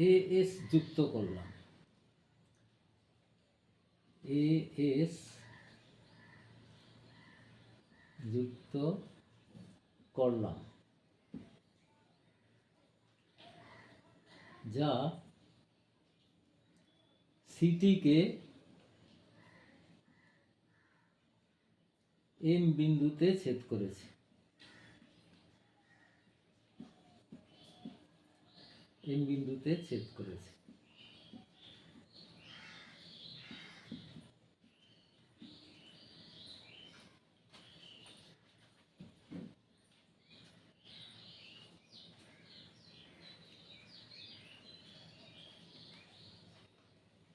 A S যুক্ত করলাম। A S যুক্ত করলাম। যা সিটিকে এম বিন্দুতে ছেদ করেছে। এম বিন্দুতে ছেদ করেছে।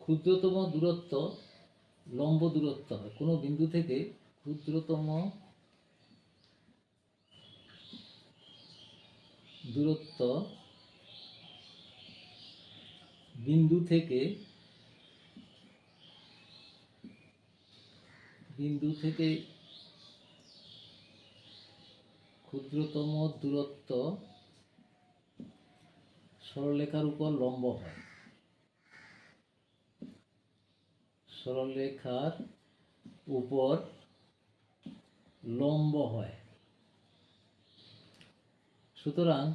ক্ষুদ্রতম দূরত্ব লম্ব দূরত্ব হয়। কোনো বিন্দু থেকে ক্ষুদ্রতম দূরত্ব বিন্দু থেকে বিন্দু থেকে ক্ষুদ্রতম দূরত্ব সরলরেখার উপর লম্ব হয়। সরলরেখার উপর লম্ব হয়। সুতরাং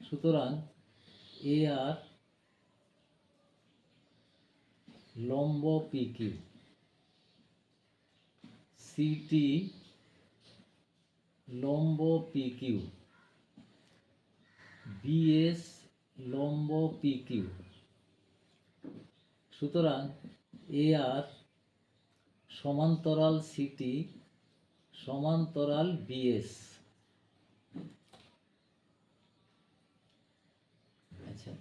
সুতরাং এ আর লম্ব পি সিটি লম্ব পি কিউ বিএস লম্ব পি কিউ সুতরাং এ আর সমান্তরাল সিটি সমান্তরাল বিএস আচ্ছা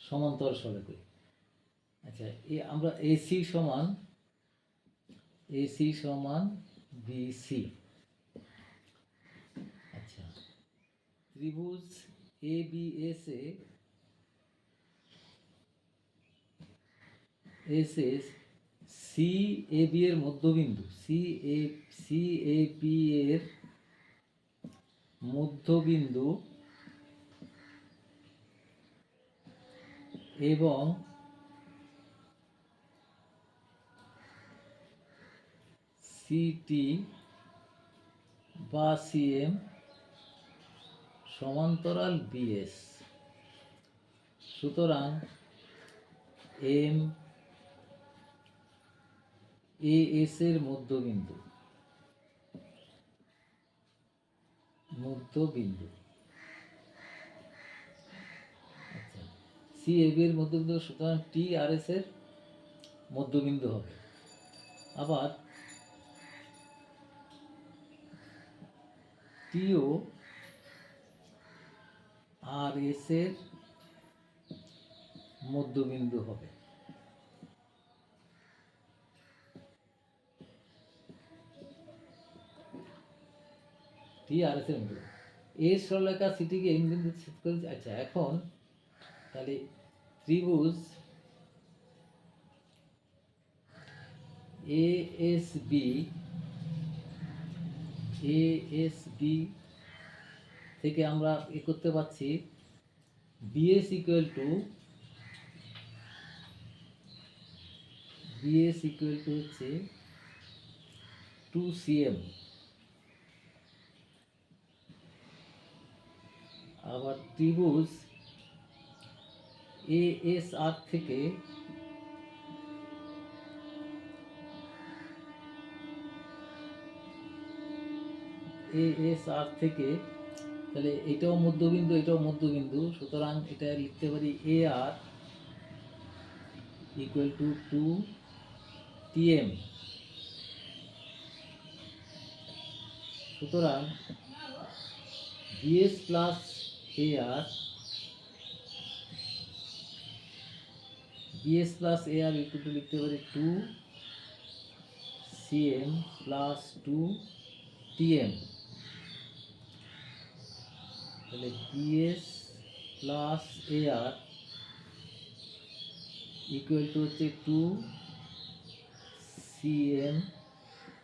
সমান্তরাল সরকে আচ্ছা এ আমরা এসি সমান এসি সমান বিসি আচ্ছা ত্রিভুজ A B S A S S C A B এর মধ্যবিন্দু C A C A P এর মধ্যবিন্দু এবং সিটি বা সিএম সমান্তরাল বিএস সুতরাং এম এ এর মধ্যবিন্দু। মধ্যবিন্দু। আচ্ছা সি এ এর মধ্যবিন্দু, সুতরাং টি আর এস এর মধ্যবিন্দু হবে। আবার টিও আর এস এর মধ্যবিন্দু হবে। টি আর এস এর মধ্যে এর সরলরেখা সিটিকে এম বিন্দু ছেদ আচ্ছা এখন তাহলে ত্রিভুজ A S B A S B থেকে আমরা এ করতে পারছি BS equal to BS equal to হচ্ছে টু সিএম আবার ত্রিভুজ এ এস আর থেকে এ এস আর থেকে, তাহলে এটাও মধ্যবিন্দু এটাও মধ্যবিন্দু, সুতরাং এটা লিখতে পারি A R equal to two TM সুতরাং BS plus R BS plus A R equal লিখতে পারি two CM plus two TM তাহলে BS plus A R equal হচ্ছে two CM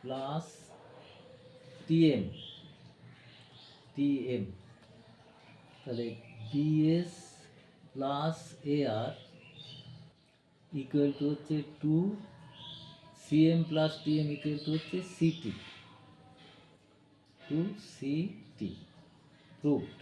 plus TM T M তাহলে BS plus A R equal to হচ্ছে two C M plus TM equal to হচ্ছে CT two CT proved